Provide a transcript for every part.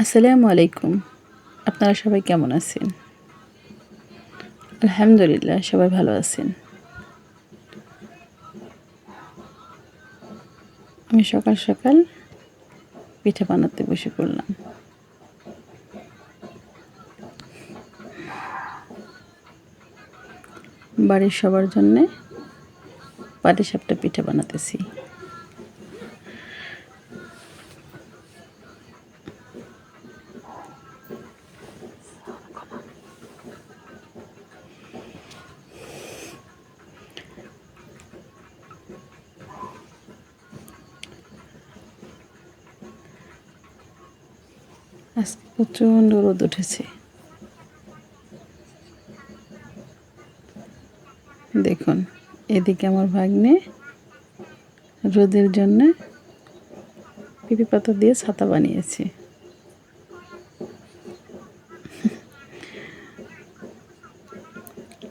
আসসালামু আলাইকুম। আপনারা সবাই কেমন আছেন? আলহামদুলিল্লাহ, সবাই ভালো আছেন। আমি সকাল সকাল পিঠা বানাতে বসে পড়লাম। বাড়ির সবার জন্যে পাটিসাপটা পিঠা বানাতেছি। আজকে প্রচণ্ড রোদ উঠেছে। দেখুন, এদিকে আমার ভাগ্নে রোদের জন্য পিপি পাতা দিয়ে ছাতা বানিয়েছে।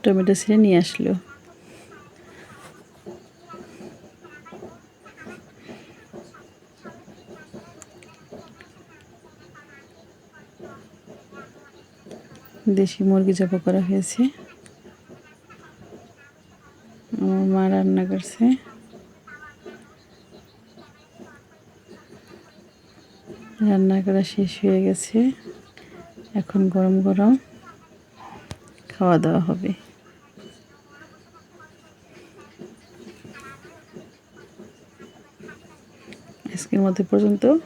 টমেটো ছিঁড়ে নিয়ে আসলো। দেশি মুরগি জবা করা হয়েছে। আমার মা রান্না করছে। রান্না করা শেষ হয়ে গেছে। এখন গরম গরম খাওয়া দাওয়া হবে। আজকের মধ্যে পর্যন্ত।